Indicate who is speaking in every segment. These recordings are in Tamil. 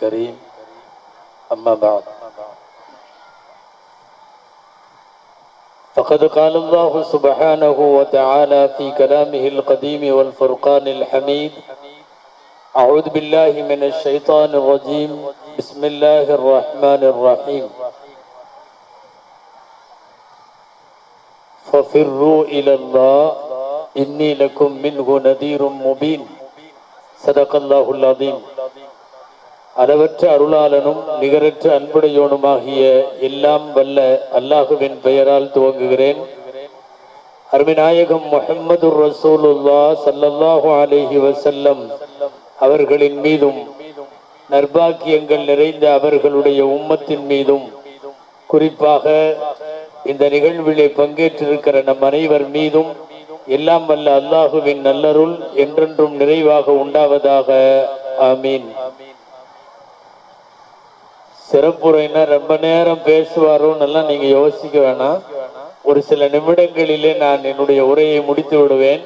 Speaker 1: كريم. أما بعد. فقد قال الله سبحانه وتعالى في كلامه القديم والفرقان الحميد أعوذ بالله من الشيطان الرجيم بسم الله الرحمن الرحيم ففروا إلى الله إني لكم منه نذير مبين صدق الله العظيم அளவற்ற அருளாளனும் நிகரற்ற அன்புடையோனுமாகிய எல்லாம் வல்ல அல்லாஹுவின் பெயரால் துவங்குகிறேன் அருமிநாயகம் முஹம்மது ரசூலுல்லா சல்லல்லாஹு அலைஹி வசல்லம் அவர்களின் மீதும் நர்பாக்கியங்கள் நிறைந்த அவர்களுடைய உம்மத்தின் மீதும் குறிப்பாக இந்த நிகழ்விலே பங்கேற்றிருக்கிற நம் அனைவர் மீதும் எல்லாம் வல்ல அல்லாஹுவின் நல்லருள் என்றென்றும் நிறைவாக உண்டாவதாக. ஆமீன். சிறப்புரையினர் ரொம்ப நேரம் பேசுவாரோ நல்லா நீங்க யோசிக்க வேணாம். ஒரு சில நிமிடங்களிலே நான் என்னுடைய உரையை முடித்து விடுவேன்.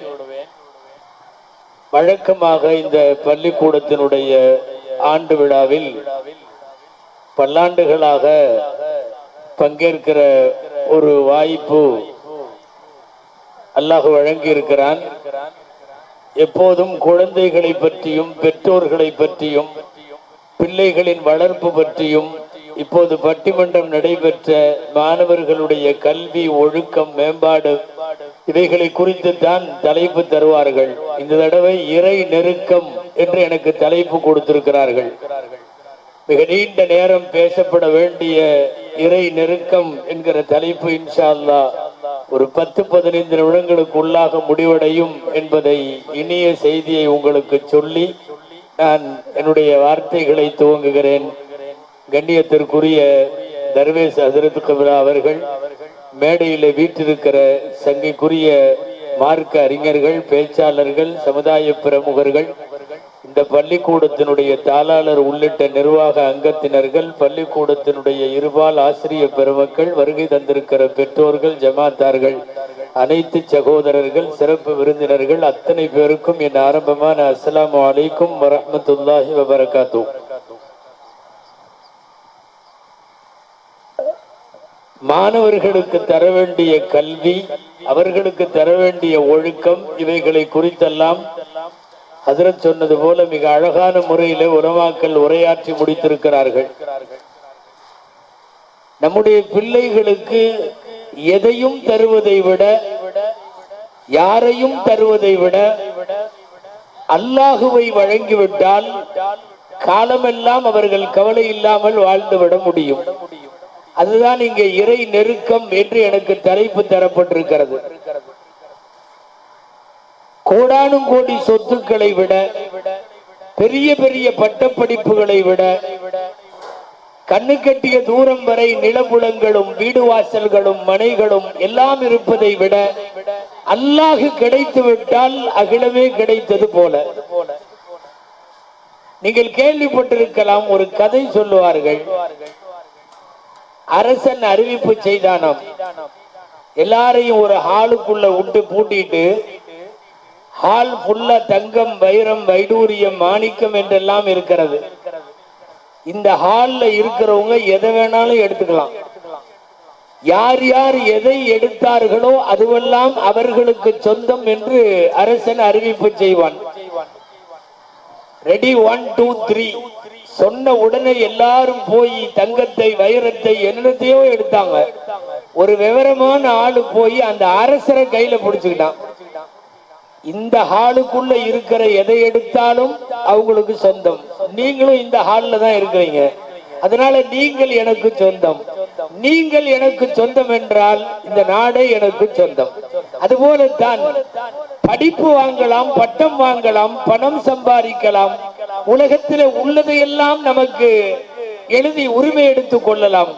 Speaker 1: வழக்கமாக இந்த பள்ளிக்கூடத்தினுடைய ஆண்டு விழாவில் பல்லாண்டுகளாக பங்கேற்கிற ஒரு வாய்ப்பு அல்லாஹ் வழங்கி இருக்கிறான் எப்போதும் குழந்தைகளை பற்றியும் பெற்றோர்களை பற்றியும் பிள்ளைகளின் வளர்ப்பு பற்றியும் இப்போது பட்டிமன்றம் நடைபெற்ற மாணவர்களுடைய கல்வி ஒழுக்கம் மேம்பாடு இவைகளை குறித்து தான் தலைப்பு தருவார்கள். இந்த தடவை இறை நெருக்கம் என்று எனக்கு தலைப்பு கொடுத்திருக்கிறார்கள். மிக நீண்ட நேரம் பேசப்பட வேண்டிய இறை நெருக்கம் என்கிற தலைப்பு இன்ஷால்லா ஒரு பத்து பதினைந்து நிமிடங்களுக்கு உள்ளாக முடிவடையும் என்பதை இனிய செய்தியை உங்களுக்கு சொல்லி நான் என்னுடைய வார்த்தைகளை துவங்குகிறேன். கண்ணியத்திற்குரிய தர்வேஸ் ஹசரத் கபிரா அவர்கள் மேடையில் வீற்றிருக்கிற சங்கைக்குரிய மார்க்க அறிஞர்கள் பேச்சாளர்கள் சமுதாய பிரமுகர்கள் இந்த பள்ளிக்கூடத்தினுடைய தாளாளர் உள்ளிட்ட நிர்வாக அங்கத்தினர்கள் பள்ளிக்கூடத்தினுடைய இருபால் ஆசிரிய பெருமக்கள் வருகை தந்திருக்கிற பெற்றோர்கள் ஜமாத்தார்கள் அனைத்து சகோதரர்கள் சிறப்பு விருந்தினர்கள் அத்தனை பேருக்கும் என் ஆரம்பமான அஸ்ஸலாமு அலைக்கும் வரமத்துல்லாஹி வபரகாத்தூ. மாணவர்களுக்கு தர வேண்டிய கல்வி அவர்களுக்கு தர வேண்டிய ஒழுக்கம் இவைகளை குறித்தெல்லாம் ஹசரத் சொன்னது போல மிக அழகான முறையில உலமாக்கள் உரையாற்றி முடித்திருக்கிறார்கள். நம்முடைய பிள்ளைகளுக்கு எதையும் தருவதை விட யாரையும் தருவதை விட அல்லாஹுவை வழங்கிவிட்டால் காலமெல்லாம் அவர்கள் கவலை இல்லாமல் வாழ்ந்துவிட முடியும். அதுதான் இங்கே இறை நெருக்கம் என்று எனக்கு தலைப்பு தரப்பட்டிருக்கிறது. கோடானும் கோடி சொத்துக்களை விட பெரிய பெரிய பட்டப்படிப்புகளை விட கண்ணு கட்டிய தூரம் வரை நிலபுலங்களும் வீடு வாசல்களும் மனைகளும் எல்லாம் இருப்பதை விட அல்லாஹு கிடைத்து விட்டால் அகிலமே கிடைத்தது போல. நீங்கள் கேள்விப்பட்டிருக்கலாம் ஒரு கதை சொல்லுவார்கள். அரசன் அறிவிப்பு செய்தானாம். எல்லாரையும் ஒரு ஹாலுக்குள்ள விட்டு பூட்டிட்டு ஹால் புல்ல தங்கம் வைரம் வைடூரியம் மாணிக்கம் என்றெல்லாம் இருக்கிறது. இந்த ஹால்ல இருக்கிறவங்க எதை வேணாலும் எடுத்துக்கலாம். யார் யார் எதை எடுத்தார்களோ அதுவெல்லாம் அவர்களுக்கு சொந்தம் என்று அரசன் அறிவிப்பு செய்வான். ரெடி ஒன் டூ த்ரீ சொன்ன உடனே எல்லாரும் போய் தங்கத்தை வைரத்தை என்னத்தையோ எடுத்தாங்க. ஒரு விவரமான ஆளு போய் அந்த அரசரை கையில பிடிச்சுக்கிட்டான். இந்த ஹாலுக்குள்ள இருக்கிற எதை எடுத்தாலும் அவங்களுக்கு சொந்தம். நீங்களும் இந்த ஹால்ல தான் இருக்கிறீங்க. அதனால நீங்கள் எனக்கு சொந்தம். நீங்கள் எனக்கு சொந்தம் என்றால் இந்த நாடே எனக்கு சொந்தம். அதுபோலத்தான் படிப்பு வாங்கலாம் பட்டம் வாங்கலாம் பணம் சம்பாதிக்கலாம் உலகத்தில் உள்ளதையெல்லாம் நமக்கு எழுதி உரிமை எடுத்துக் கொள்ளலாம்.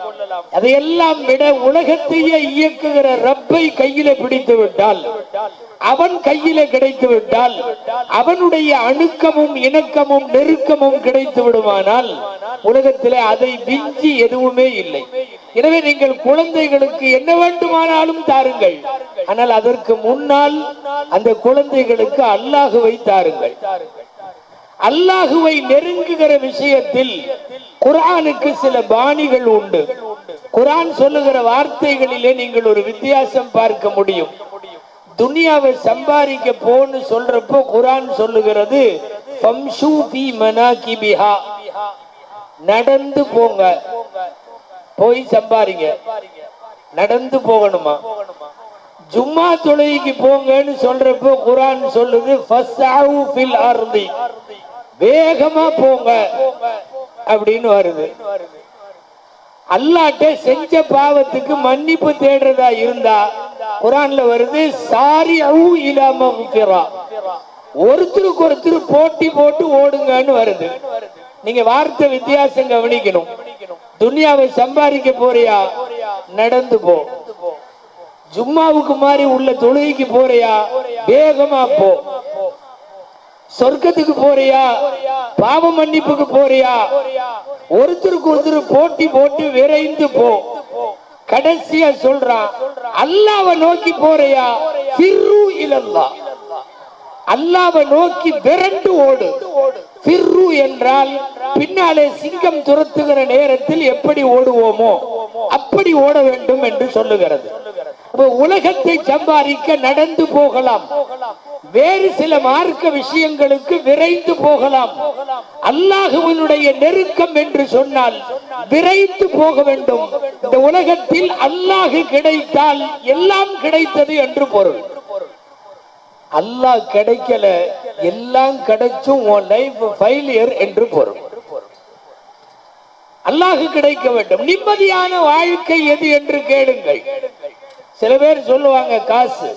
Speaker 1: அதையெல்லாம் விட உலகத்தையே இயக்குகிற ரப்பை கையில பிடித்து விட்டால் அவன் கையில கிடைத்து விட்டால் அவனுடைய அணுக்கமும் இணக்கமும் நெருக்கமும் கிடைத்து விடுமானால் உலகத்திலே அதை விஞ்சி எதுவுமே இல்லை. எனவே நீங்கள் குழந்தைகளுக்கு என்ன வேண்டுமானாலும் தாருங்கள். ஆனால் அதற்கு முன்னால் அந்த குழந்தைகளுக்கு அல்லாஹுவை தாருங்கள். அல்லாஹுவை நெருங்குகிற விஷயத்தில் குரானுக்கு சில பாணிகள் உண்டு. குரான் சொல்லுகிற வார்த்தைகளிலே நீங்கள் ஒரு வித்தியாசம் பார்க்க முடியும். துனியாவை சம்பாதிக்க போன்னு சொல்றப்போ குரான் சொல்லுகிறது நடந்து போங்க. போய் சம்பாதிங்க. நடந்து போகணுமா? ஜும்மா தொழுகைக்கு போங்கன்னு சொல்றப்போ குரான் சொல்லுது ஃபில் வேகமா போங்க அப்படின்னு வருது. அல்லாட்ட செஞ்ச பாவத்துக்கு மன்னிப்பு தேடுறதா இருந்தா குரான்ல வருது சாரி அவு இல்லாம ஒருத்தருக்கு ஒருத்தர் போட்டி போட்டு ஓடுங்கன்னு வருது. நீங்க வார்த்தை வித்தியாசம் கவனிக்கணும். துனியாவை சம்பாதிக்க போறியா? நடந்து போ. ஜும்மாவுக்கு மாதிரி உள்ள தொழுகைக்கு போறியா? வேகமா போ. சொர்க்கத்துக்கு போறியா? பாவ மன்னிப்புக்கு போறியா? ஒருத்தருக்கு ஒருத்தர் போட்டி போட்டு விரைந்து போ. கடைசியா சொல்றான் அல்லாவ நோக்கி போறியா? சிறு இலல்லா. அல்லாவை நோக்கி விரண்டு ஓடு. சிறு என்றால் பின்னாலே சிங்கம் துரத்துகிற நேரத்தில் எப்படி ஓடுவோமோ? அப்படி ஓட வேண்டும் என்று சொல்லுகிறது. உலகத்தை சம்பாதிக்க நடந்து போகலாம். வேறு சில மார்க்க விஷயங்களுக்கு விரைந்து போகலாம். அல்லாஹுவனுடைய நெருக்கம் என்று சொன்னால் விரைந்து போக வேண்டும். இந்த உலகத்தில் அல்லாஹு கிடைத்தால் எல்லாம் கிடைத்தது என்று பொருள். அல்லாஹ் கிடைக்கல எல்லாம் கிடைச்சும் உன் லைஃப் ஃபெயிலியர் என்று பொருள். அல்லாஹு கிடைக்க வேண்டும். நிம்மதியான வாழ்க்கை எது என்று கேளுங்கள். சில பேர் சொல்லுவாங்க காசு.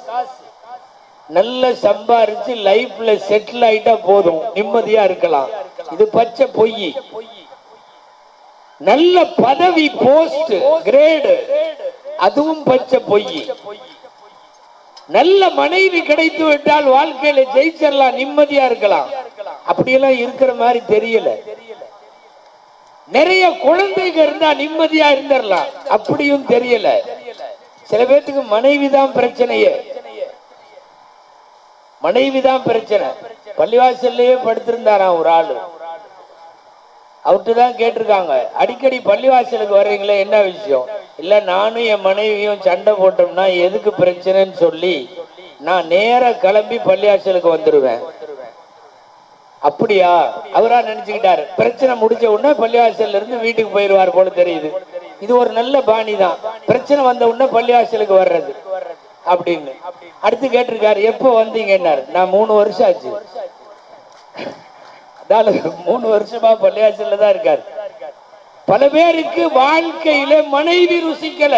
Speaker 1: நல்ல சம்பாரிச்சு லைஃப்ல செட்டில் ஆயிட்டா போதும். நிம்மதியா இருக்கலாம். இது பச்சை பொய். நல்ல பதவி போஸ்ட் கிரேடு அதுவும் பச்சை பொய். நல்ல மனைவி கிடைத்து விட்டால் வாழ்க்கையில ஜெயிச்சிடலாம் நிம்மதியா இருக்கலாம். அப்படியெல்லாம் இருக்கிற மாதிரி தெரியல. நிறைய குழந்தைங்க இருந்தா நிம்மதியா இருந்துடலாம் அப்படியும் தெரியல. சில பேர்த்துக்கு மனைவி தான் பிரச்சனையே. மனைவி தான் பிரச்சனை. பள்ளிவாசல்லையே படுத்திருந்தாராம் ஒரு ஆளு. அவர்கிட்ட தான் கேட்டிருக்காங்க. அடிக்கடி பள்ளிவாசலுக்கு வர்றீங்களே என்ன விஷயம்? இல்ல நானும் என் மனைவியும் சண்டை போட்டோம்னா எதுக்கு பிரச்சனைன்னு சொல்லி நான் நேர கிளம்பி பள்ளிவாசலுக்கு வந்துருவேன். அப்படியா? அவரா நினைச்சுக்கிட்டாரு. பிரச்சனை முடிச்ச உடனே பள்ளிவாசல்ல இருந்து வீட்டுக்கு போயிருவார் போல தெரியுது. இது ஒரு நல்ல பாணி தான். பிரச்சனை வந்த உடனே பள்ளிவாசலுக்கு வர்றது. அப்படின்னு. அடுத்து கேட்டிருக்காரு எப்போ வந்தீங்கன்னாரு? நான் மூணு வருஷம் ஆச்சு. அதால மூணு வருஷமா பள்ளிவாசல்ல தான் இருக்காரு. பல பேருக்கு வாழ்க்கையில மனைவி ருசிக்கல.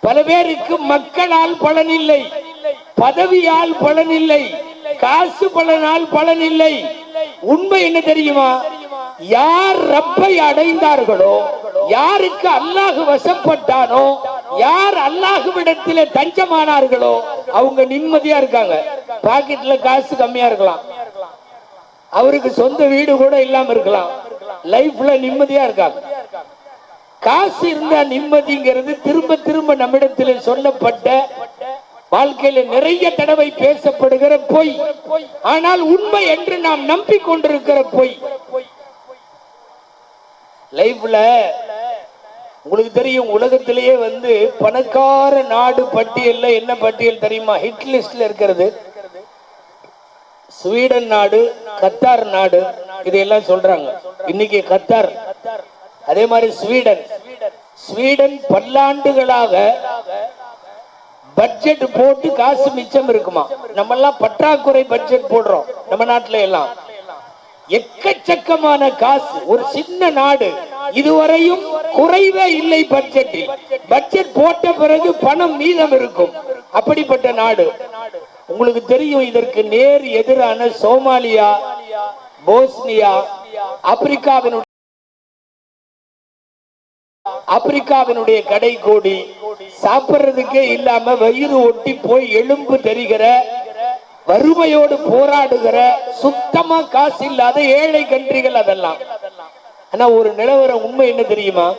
Speaker 1: பல பேருக்கு மக்களால் பலன் இல்லை பதவியால் பலன் இல்லை காசு பலனால் பலன் இல்லை உண்மை என்ன தெரியுமா? யார் ரப்பை அடைந்தார்களோ யாருக்கு அல்லாஹு வசப்பட்டானோ யார் அல்லாஹுவிடத்திலே தஞ்சமானார்களோ அவங்க நிம்மதியா இருக்காங்க. பாக்கெட்ல காசு கம்மியா இருக்கலாம். அவருக்கு சொந்த வீடு கூட இல்லாம இருக்கலாம். லைஃப்ல நிம்மதியா இருக்காங்க. காசு இருந்தா நிம்மதிங்கிறது திரும்ப திரும்ப நம்மிடத்தில் சொல்லப்பட்ட வாழ்க்கையில நிறைய தடவை பேசப்படுகிற பொய். ஆனால் உண்மை என்று நாம் நம்பிக்கொண்டிருக்கிற பொய். லைஃப்ல உங்களுக்கு தெரியும் உலகத்திலேயே வந்து பணக்கார நாடு பட்டியல்ல என்ன பட்டியல் தெரியுமா? ஹிட் லிஸ்ட்ல இருக்கிறது. ஸ்வீடன் நாடு கத்தார் நாடு இதையெல்லாம் சொல்றாங்க. இன்னைக்கு கத்தார். அதே மாதிரி ஸ்வீடன். ஸ்வீடன் பல்லாண்டுகளாக பட்ஜெட் போட்டு காசு மிச்சம் இருக்குமா? நம்ம எல்லாம் பற்றாக்குறை பட்ஜெட் போடுறோம் நம்ம நாட்டுல எல்லாம். எக்கச்சக்கமான காசு ஒரு சின்ன நாடு. இதுவரையும் குறைவே இல்லை பட்ஜெட்டில் பட்ஜெட் போட்ட பிறகு பணம் மீதம் இருக்கும். அப்படிப்பட்ட நாடு. உங்களுக்கு தெரியும் இதற்கு நேர் எதிரான சோமாலியா போஸ்னியா ஆப்பிரிக்காவினுடைய ஆப்பிரிக்காவினுடைய கடை கோடி. சாப்பிடுறதுக்கே இல்லாம வயிறு ஒட்டி போய் எலும்பு தெரிகிற வறுமையோடு போராடுகிற சுத்தமா காசு இல்லாத ஏழை கன்றிகள் அதெல்லாம். ஆனா ஒரு நிலவர உண்மை என்ன தெரியுமா?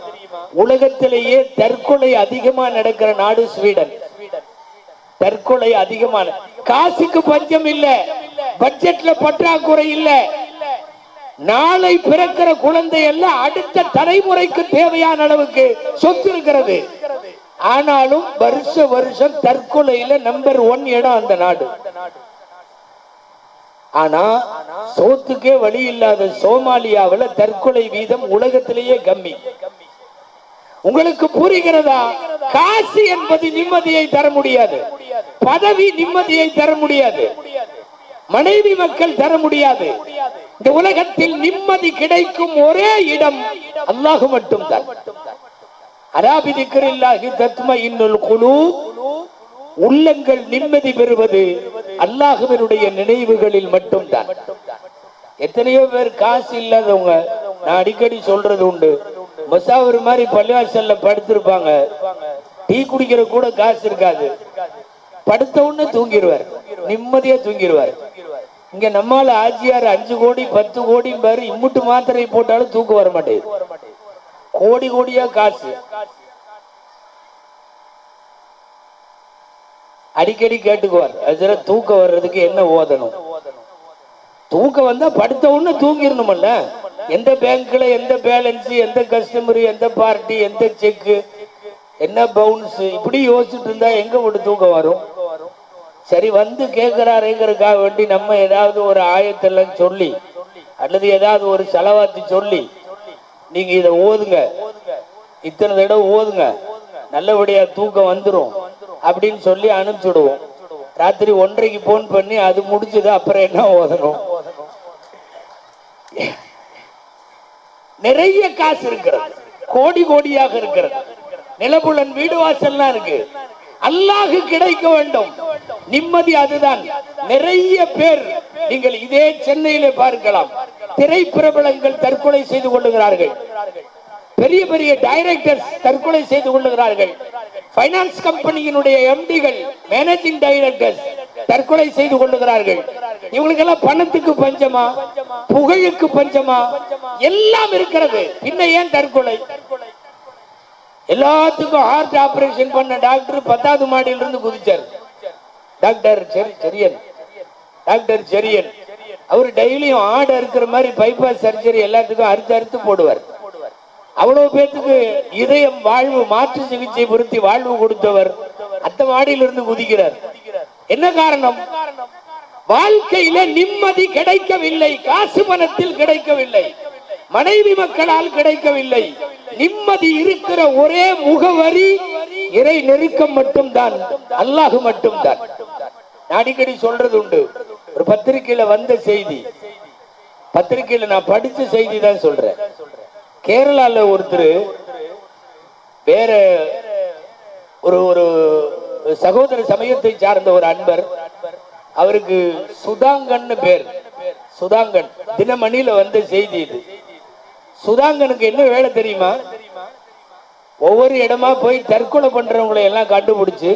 Speaker 1: உலகத்திலேயே தற்கொலை அதிகமா நடக்கிற நாடு ஸ்வீடன். தற்கொலை அதிகமான காசுக்கு பஞ்சம் இல்ல. பட்ஜெட்ல பற்றாக்குறை இல்ல. நாளை பிறக்கிற குழந்தை எல்லாம் அடுத்த தலைமுறைக்கு தேவையான அளவுக்கு சொத்து இருக்கிறது. ஆனாலும் வருஷ வருஷம் தற்கொலையில நம்பர் ஒன் இடம் அந்த நாடு. ஆனா சோத்துக்கே வழி இல்லாத சோமாலியாவுல தற்கொலை வீதம் உலகத்திலேயே கம்மி. உங்களுக்கு புரிகிறதா? காசு என்பது நிம்மதியை தர முடியாது. பதவி நிம்மதியை தர முடியாது. மனைவி மக்கள் தர முடியாது. இந்த உலகத்தில் நிம்மதி கிடைக்கும் ஒரே இடம் அல்லாஹு மட்டும்தான். தத்ம இன்னுல் குழு உள்ளங்கள் நிம்மதி பெறுவது அல்லாஹுவினுடைய நினைவுகளில் மட்டும்தான். எத்தனையோ பேர் காசு இல்லாதவங்க நான் அடிக்கடி சொல்றது உண்டு. மசாவர் மாதிரி பள்ளிவாசல்ல படுத்திருப்பாங்க. டீ குடிக்கிற கூட காசு இருக்காது. படுத்த உடனே தூங்கிடுவார் நிம்மதியா தூங்கிடுவார் இங்க நம்மால ஆட்சியார் அஞ்சு கோடி பத்து கோடி பாரு இம்முட்டு மாத்திரை போட்டாலும் தூக்கம் வர மாட்டேங்குது. கோடி கோடியா காசு. அடிக்கடி கேட்டுக்குவார் அதுல தூக்கம் வர்றதுக்கு என்ன ஓதணும்? தூக்கம் வந்தா படுத்த உடனே தூங்கிடணுமல்ல. எந்த பேங்க்ல எந்த பேலன்ஸ் எந்த கஸ்டமர் எந்த பார்ட்டி எந்த செக் என்ன பவுன்ஸ் இப்படி யோசிச்சுட்டு இருந்தா எங்க ஒன்று தூக்கம் வரும்? சரி வந்து கேட்கிறாருங்கிறதுக்காக வேண்டி நம்ம ஏதாவது ஒரு ஆயத்தெல்லாம் சொல்லி அல்லது ஏதாவது ஒரு செலவாத்தி சொல்லி நீங்க இதை ஓதுங்க. இத்தனை தடவை ஓதுங்க. நல்லபடியா தூக்கம் வந்துடும் அப்படின்னு சொல்லி அனுப்பிச்சுடுவோம். ராத்திரி ஒன்றைக்கு போன் பண்ணி அது முடிஞ்சது அப்புறம் என்ன ஓதணும்? நிறைய காசு இருக்கிறது. கோடி கோடியாக இருக்கிறது. நிலபுலன் வீடு வாசல்லாம் இருக்கு. அல்லாஹு கிடைக்க வேண்டும். நிம்மதி அதுதான். நிறைய பேர் நீங்கள் இதே சென்னையிலே பார்க்கலாம். திரைப்பிரபலங்கள் தற்கொலை செய்து கொள்ளுகிறார்கள். பெரிய பெரிய டைரக்டர்ஸ் தற்கொலை செய்து கொள்ளுகிறார்கள். பைனான்ஸ் கம்பெனியினுடைய எம்டிகள் மேனேஜிங் டைரக்டர்ஸ் தற்கொலை செய்து கொள்ளுகிறார்கள். இவங்களுக்கெல்லாம் பணத்துக்கு பஞ்சமா? புகழுக்கு பஞ்சமா? எல்லாம் இருக்கிறது. பின்ன ஏன் தற்கொலை? எல்லாத்துக்கும் ஹார்ட் ஆபரேஷன் பண்ண டாக்டர் பத்தாவது மாடியில இருந்து குதிச்சார் டாக்டர் செரியன். டாக்டர் செரியன். அவர் டெய்லியும் ஆடை இருக்கிற மாதிரி பைபாஸ் சர்ஜரி எல்லாத்துக்கும் அறுத்து அறுத்து போடுவார். அவ்வளவு பேத்துக்கு இதயம் வாழ்வு மாற்று சிகிச்சை பொருத்தி வாழ்வு கொடுத்தவர் அத்த மாடியிலிருந்து குதிக்கிறார். என்ன காரணம்? வாழ்க்கையில நிம்மதி கிடைக்கவில்லை காசு மனத்தில் கிடைக்கவில்லை. மனைவி மக்களால் கிடைக்கவில்லை. நிம்மதி இருக்கிற ஒரே முகவரி இறை நெருக்கம் மட்டும்தான். அல்லாஹ் மட்டும்தான். நான் அடிக்கடி சொல்றது உண்டு. ஒரு பத்திரிக்கையில வந்த செய்தி. பத்திரிக்கையில நான் படிச்ச செய்தி தான் சொல்றேன். கேரளால ஒருத்தர் வேற ஒரு ஒரு சகோதர சமயத்தை சார்ந்த ஒரு அன்பர் அவருக்கு சுதாங்கன்னு பேர். சுதாங்கன். தினமணியில வந்த செய்தி இது. சுதாங்கனுக்கு என்ன வேலை தெரியுமா? ஒவ்வொரு இடமா போய் தற்கொலை பண்றவங்களை எல்லாம் கண்டுபிடிச்சு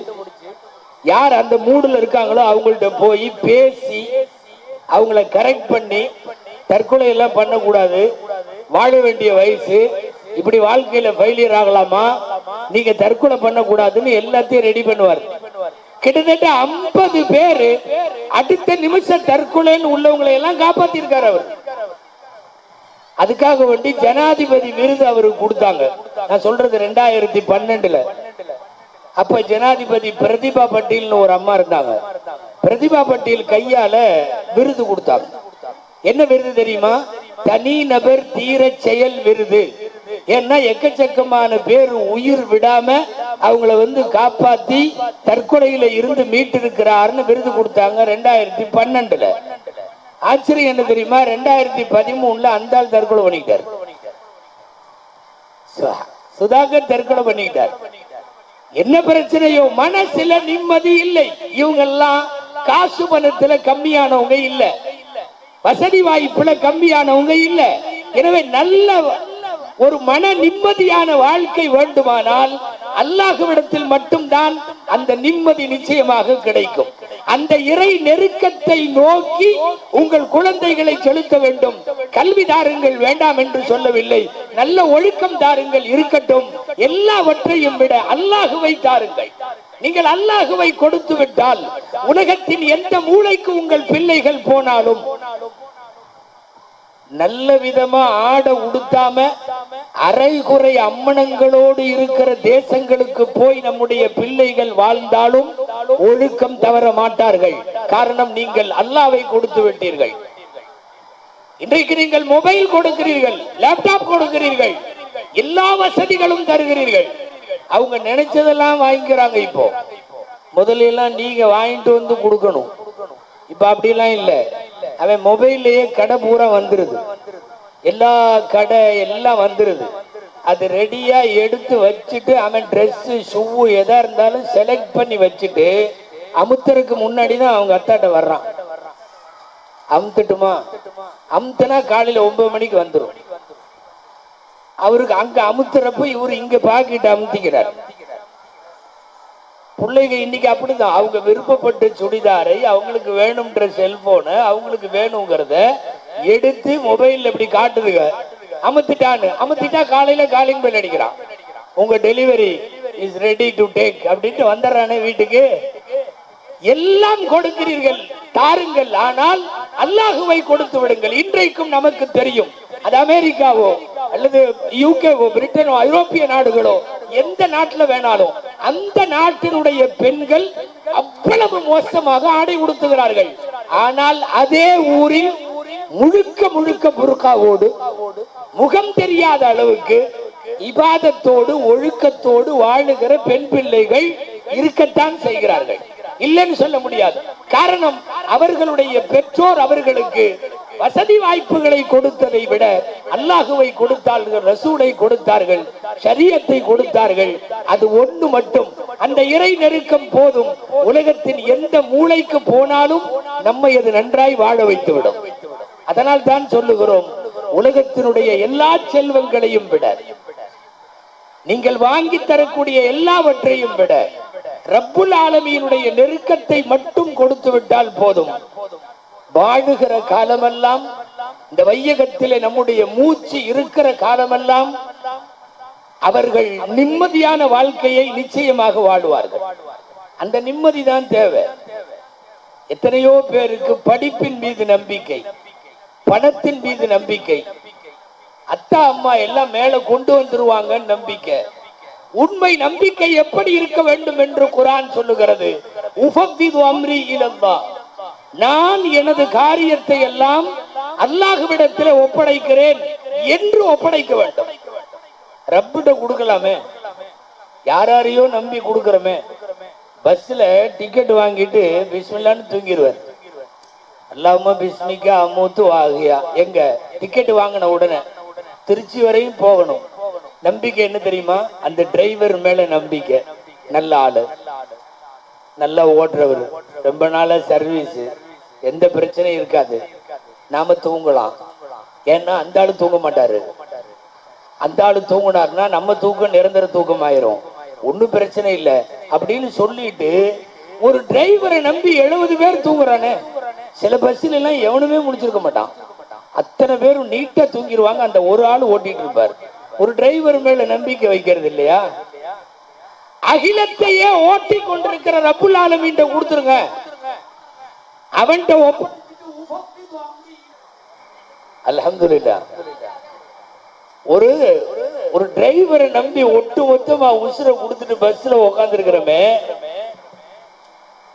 Speaker 1: யார் அந்த மூடுல இருக்காங்களோ அவங்கள்ட்ட போய் பேசி அவங்கள கரெக்ட் பண்ணி தற்கொலை எல்லாம் பண்ணக்கூடாது. வாழ வேண்டிய வயசு. இப்படி வாழ்க்கையில ஃபெயிலியர் ஆகலாமா? நீங்க தற்கொலை பண்ணக்கூடாதுன்னு எல்லாத்தையும் ரெடி பண்ணுவார். கிட்டத்தட்ட ஐம்பது பேரு அடுத்த நிமிஷம் தற்கொலைன்னு உள்ளவங்களை எல்லாம் காப்பாத்திருக்காரு அவர். அதுக்காக வேண்டி ஜனாதிபதி விருது அவருக்கு கொடுத்தாங்க. நான் சொல்றது ரெண்டாயிரத்தி பன்னெண்டுல. அப்ப ஜனாதிபதி பிரதிபா பட்டீல்னு ஒரு அம்மா இருந்தாங்க. பிரதிபா பட்டீல் கையால விருது கொடுத்தாங்க. என்ன விருது தெரியுமா? தனி நபர் தீர செயல் விருது. ஏன்னா எக்கச்சக்கமான பேர் உயிர் விடாம அவங்கள வந்து காப்பாத்தி தற்கொலையில இருந்து மீட்டு இருக்கிறாருன்னு விருது கொடுத்தாங்க ரெண்டாயிரத்தி பன்னெண்டுல. ஆச்சரியம் என்ன தெரியுமா? ரெண்டாயிரத்தி பதிமூணுல அந்த ஆள் தற்கொலை பண்ணிட்டார். சுதாகர் தற்கொலை பண்ணிட்டார். என்ன பிரச்சனையோ? மனசுல நிம்மதி இல்லை. இவங்க எல்லாம் காசு பணத்துல கம்மியானவங்க இல்ல. வசதி வாய்ப்புல கம்மியானவங்க இல்ல. எனவே நல்ல ஒரு மன நிம்மதியான வாழ்க்கை வேண்டுமானால் அல்லாஹுவிடத்தில் மட்டும்தான் அந்த நிம்மதி நிச்சயமாக கிடைக்கும். அந்த இறை நெருக்கத்தை நோக்கி உங்கள் குழந்தைகளை செலுத்த வேண்டும். கல்வி தாருங்கள் வேண்டாம் என்று சொல்லவில்லை. நல்ல ஒழுக்கம் தாருங்கள் இருக்கட்டும். எல்லாவற்றையும் விட அல்லாஹுவை தாருங்கள். நீங்கள் அல்லாஹுவை கொடுத்து விட்டால் உலகத்தின் எந்த மூளைக்கு உங்கள் பிள்ளைகள் போனாலும் நல்ல விதமா ஆட உடுத்தாம அரைகுறை அம்மனங்களோடு இருக்கிற தேசங்களுக்கு போய் நம்முடைய பிள்ளைகள் வாழ்ந்தாலும் ஒழுக்கம் தவற மாட்டார்கள். காரணம் நீங்கள் அல்லாவை கொடுத்து விட்டீர்கள். இன்றைக்கு நீங்கள் மொபைல் கொடுக்கிறீர்கள் லேப்டாப் கொடுக்கிறீர்கள் எல்லா வசதிகளும் தருகிறீர்கள். அவங்க நினைச்சதெல்லாம் வாங்கிக்கிறாங்க இப்போ. முதல்ல எல்லாம் நீங்க வாங்கிட்டு வந்து கொடுக்கணும். இப்ப அப்படிலாம் இல்ல. அவன் மொபைல்லயே கடை பூரா வந்துருது. எல்லா கடை எல்லாம் வந்துருது. அது ரெடியா எடுத்து வச்சுட்டு அவன் ட்ரெஸ் ஷூ எதா இருந்தாலும் செலக்ட் பண்ணி வச்சுட்டு அமுத்தருக்கு முன்னாடி தான் அவங்க அத்தாட்ட வர்றான். அமுத்துட்டுமா? அமுத்துனா காலையில ஒன்பது மணிக்கு வந்துரும். அவருக்கு அங்க அமுத்துறப்ப இவரு இங்க பாக்கிட்டு அமுத்திக்கிறார். பிள்ளைங்க இன்னைக்கு அப்படிதான். அவங்க விருப்பப்பட்ட சுடிதாரை அவங்களுக்கு வேணும்ன்ற செல்போனை அவங்களுக்கு வேணுங்கிறத எடுத்து மொபைல்ல இப்படி காட்டுதுங்க. அமுத்திட்டான்னு. அமுத்திட்டா காலையில காலிங் பெல் அடிக்கிறான். உங்க delivery is ready to take அப்படின்ட்டு வந்துடுறானே வீட்டுக்கு. எல்லாம் கொடுக்கிறீர்கள் தாருங்கள். ஆனால் அல்லாஹுவை கொடுத்து விடுங்கள். இன்றைக்கும் நமக்கு தெரியும். அது அமெரிக்காவோ அல்லது யூகேவோ பிரிட்டனோ ஐரோப்பிய நாடுகளோ எந்த நாட்டுல வேணாலும் அந்த நாட்டினுடைய பெண்கள் அவ்வளவு மோசமாக ஆடை உடுத்துகிறார்கள். ஆனால் அதே ஊரில் முழுக்க முழுக்க புருக்காவோடு முகம் தெரியாத அளவுக்கு இபாதத்தோடு ஒழுக்கத்தோடு வாழுகிற பெண் பிள்ளைகள் இருக்கத்தான் செய்கிறார்கள். இல்லைன்னு சொல்ல முடியாது. காரணம் அவர்களுடைய பெற்றோர் அவர்களுக்கு வசதி வாய்ப்புகளை கொடுத்ததை விட அல்லாஹுவை கொடுத்தார்கள் ரசூலை கொடுத்தார்கள் சரியத்தை கொடுத்தார்கள். அது ஒன்று மட்டும். அந்த இறை நெருக்கம் போதும். உலகத்தின் எந்த மூளைக்கு போனாலும் நம்மை அது நன்றாய் வாழ வைத்துவிடும். அதனால் தான் சொல்லுகிறோம் உலகத்தினுடைய எல்லா செல்வங்களையும் விட நீங்கள் வாங்கி தரக்கூடிய எல்லாவற்றையும் விட ரப்புல் ஆலமியினுடைய நெருக்கத்தை மட்டும் கொடுத்து விட்டால் போதும். வாழுகிற காலமெல்லாம் இந்த வையகத்திலே நம்முடைய மூச்சு இருக்கிற காலமெல்லாம் அவர்கள் நிம்மதியான வாழ்க்கையை நிச்சயமாக வாழுவார்கள். அந்த நிம்மதி தான் தேவை. எத்தனையோ பேருக்கு படிப்பின் மீது நம்பிக்கை. பணத்தின் மீது நம்பிக்கை. அத்தா அம்மா எல்லாம் மேல கொண்டு வந்துருவாங்கன்னு நம்பிக்கை. உண்மை நம்பிக்கை எப்படி இருக்க வேண்டும் என்று குரான் சொல்லுகிறது. உஃபவ்விது அம்ரி இலல்லா. நான் எனது காரியத்தை எல்லாம் அல்லாஹுவிடத்தில் ஒப்படைக்கிறேன் என்று ஒப்படைக்க வேண்டும். ரப்பிட்ட கொடுக்கலாமே? யாரையோ நம்பி கொடுக்கிறோமே? பஸ்ல டிக்கெட் வாங்கிட்டு பிஸ்மில்லான்னு தூங்கிடுவார். அல்லாம பிஸ்மிக்கா அமுத்து ஆகியா எங்க? டிக்கெட் வாங்கின உடனே. திருச்சி வரையும் போகணும். நம்பிக்கை என்ன தெரியுமா? அந்த டிரைவர் மேல நம்பிக்கை. நல்ல ஆளு. நல்லா ஓட்டுறவர். ரொம்ப நாளா சர்வீஸ் எந்த பிரச்சனையும் இருக்காது. நாம தூங்கலாம். ஏன்னா அந்த ஆளு தூங்க மாட்டாரு. அந்த ஆளு தூங்கினார்னா நம்ம தூக்கம் நிரந்தர தூக்கம் ஆயிரும் ஒன்றும் பிரச்சனை இல்லை. அப்படின்னு சொல்லிட்டு ஒரு டிரைவரை நம்பி எழுபது பேர் தூங்குறானே. சில பஸ்ல எல்லாம் எவனுமே முடிச்சிருக்க மாட்டான். அத்தனை பேரும் நீட்டா தூங்கிடுவாங்க அந்த ஒரு ஆள் ஓட்டிட்டு இருப்பார். ஒரு டிரைவர் மேல நம்பிக்கை வைக்கிறது இல்லையா? அகிலத்தையே ஓட்டி கொண்டிருக்கிற ரப்புல் ஆலமீன் கொடுத்துருங்க. அவன்கிட்ட ஒப்ப அல்ஹம்துலில்லாஹ். ஒரு ஒரு டிரைவரை நம்பி ஒட்டு மொத்தமா உசுரை கொடுத்துட்டு பஸ்ல உட்காந்துருக்கிறோமே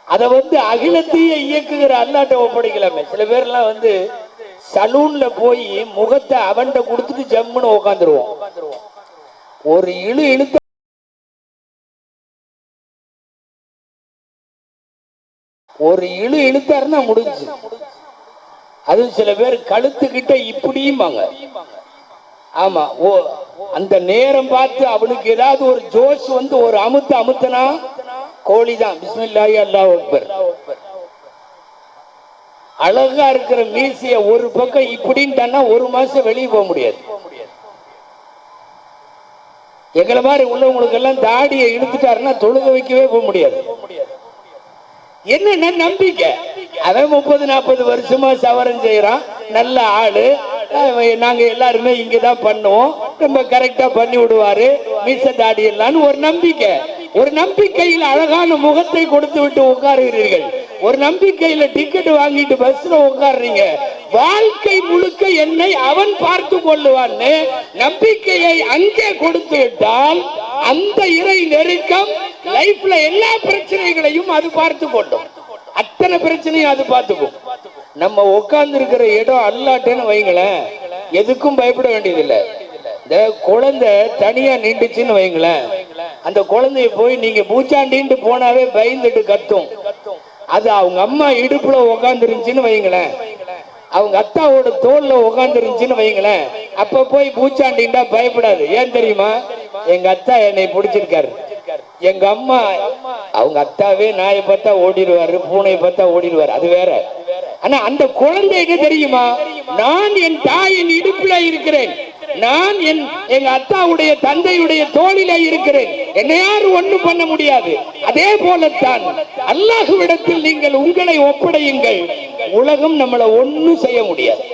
Speaker 1: அத வந்து அகிலத்தையே இயக்குகிற அல்லாட்ட ஒப்படைக்கலாமே. சில பேர்லாம் வந்து சலூன்ல போய் முகத்தை அவன்கிட்ட கொடுத்துட்டு ஜம்முன்னு உட்காந்துருவோம் ஒரு இழு இழுத்த ஒரு இழு இழுத்தாருன்னா முடிஞ்சு அது சில பேர் கழுத்துக்கிட்ட இப்படியும்பாங்க. ஆமா ஓ அந்த நேரம் பார்த்து அவனுக்கு ஏதாவது ஒரு ஜோஷ் வந்து ஒரு அமுத்து அமுத்தனா கோழிதான். பிஸ்மில்லாயி அல்லாஹ் ஒப்பர் அழகா இருக்கிற மீசிய ஒரு பக்கம் இப்படின்ட்டான்னா ஒரு மாசம் வெளியே போக முடியாது. எங்களை மாதிரி உள்ளவங்களுக்கு எல்லாம் தாடியை இழுத்துட்டாருன்னா தொழுக வைக்கவே போக முடியாது. என்னென்ன நம்பிக்கை? அவன் முப்பது நாற்பது வருஷமா சவரம் செய்யறான். நல்ல ஆளு. நாங்க எல்லாருமே இங்கதான் பண்ணுவோம். ரொம்ப கரெக்டா பண்ணி விடுவாரு. மீச தாடி எல்லாம்னு ஒரு நம்பிக்கை. ஒரு நம்பிக்கையில் அழகான முகத்தை கொடுத்து விட்டு உட்காருகிறீர்கள். ஒரு நம்பிக்கையில டிக்கெட் வாங்கிட்டு பஸ்ல உட்காருறீங்க. வாழ்க்கை முழுக்க என்னை அவன் பார்த்து கொள்ளுவான்னு நம்பிக்கையை அங்கே கொடுத்து விட்டால் அந்த இறை நெருக்கம் லைஃப்ல எல்லா பிரச்சனைகளையும் அது பார்த்து கொண்டோம் அத்தனை பிரச்சனையும் அது பார்த்துக்கும். நம்ம உட்கார்ந்து இருக்கிற இடம் அல்லாட்டேன்னு வைங்களேன். எதுக்கும் பயப்பட வேண்டியதில்லை. இந்த குழந்தை தனியா நின்றுச்சுன்னு வைங்களேன். அந்த குழந்தைய போய் நீங்க பூச்சாண்டின்ட்டு போனாவே பயந்துட்டு கத்தும். அது அவங்க அம்மா இடுப்புல உக்காந்துருந்துச்சுன்னு வைங்களேன். அவங்க அத்தாவோட தோல்ல உக்காந்துருந்துச்சுன்னு வைங்களேன். அப்ப போய் பூச்சாண்டின்டா பயப்படாது. ஏன் தெரியுமா? எங்க அத்தா என்னை பிடிச்சிருக்காரு. எங்க அம்மா அவங்க அத்தாவே நாயை பார்த்தா ஓடிடுவாரு பூனையை பார்த்தா ஓடிடுவாரு. அது வேற. ஆனா அந்த குழந்தைக்கு தெரியுமா? நான் என் தாயின் இடுப்புல இருக்கிறேன். நான் என் எங்க அத்தாவுடைய தந்தையுடைய தோளில இருக்கிறேன். என்னை யாரும் ஒண்ணும் பண்ண முடியாது. அதே போலத்தான் அல்லாஹுவிடத்தில் நீங்கள் உங்களை ஒப்படையுங்கள். உலகம் நம்மளை ஒண்ணும் செய்ய முடியாது.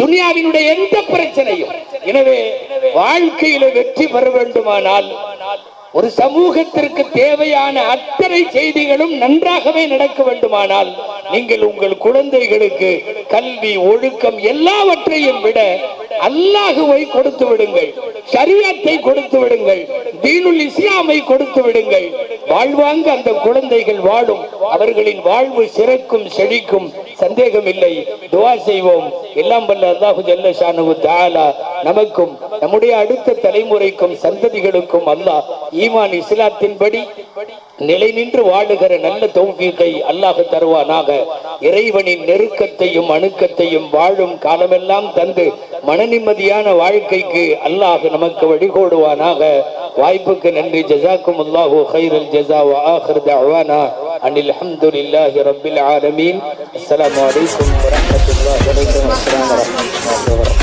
Speaker 1: துனியாவினுடைய எந்த பிரச்சனையும். எனவே வாழ்க்கையில வெற்றி பெற வேண்டுமானால் ஒரு சமூகத்திற்கு தேவையான அத்தனை செய்திகளும் நன்றாகவே நடக்க வேண்டுமானால் நீங்கள் உங்கள் குழந்தைகளுக்கு கல்வி ஒழுக்கம் எல்லாவற்றையும் விட அல்லாஹுவை கொடுத்து விடுங்கள் சரியத்தை கொடுத்து விடுங்கள் தீனுல் இஸ்லாமை கொடுத்து விடுங்கள். வாழ்வாங்க அந்த குழந்தைகள் வாழும். அவர்களின் வாழ்வு சிறக்கும் செழிக்கும் சந்தேகம் இல்லை துவா செய்வோம். எல்லாம் வல்ல அல்லாஹு ஜல்ல ஷானு நமக்கும் நம்முடைய அடுத்த தலைமுறைக்கும் சந்ததிகளுக்கும் அல்லாஹ் ஈமான் இஸ்லாத்தின்படி நிலை நின்று வாழுகிற நல்ல தௌஃபீகை அல்லாஹ் தருவானாக. இறைவனின் நெருக்கத்தையும் அணுக்கத்தையும் வாழும் காலமெல்லாம் தந்து மன நிம்மதியான வாழ்க்கைக்கு அல்லாஹ் நமக்கு வழிகோடுவானாக. வாய்ப்புக்கு நன்றி. ஜசாக்கும் அல்லாஹு ஹைரல் ஜசா வ ஆஹிர் தஅவானா அனில் ஹம்துலில்லாஹி ரப்பில் ஆலமீன். அஸ்ஸலாமு அலைக்கும் வரஹ்மத்துல்லாஹி வபரகாத்துஹு. esperando.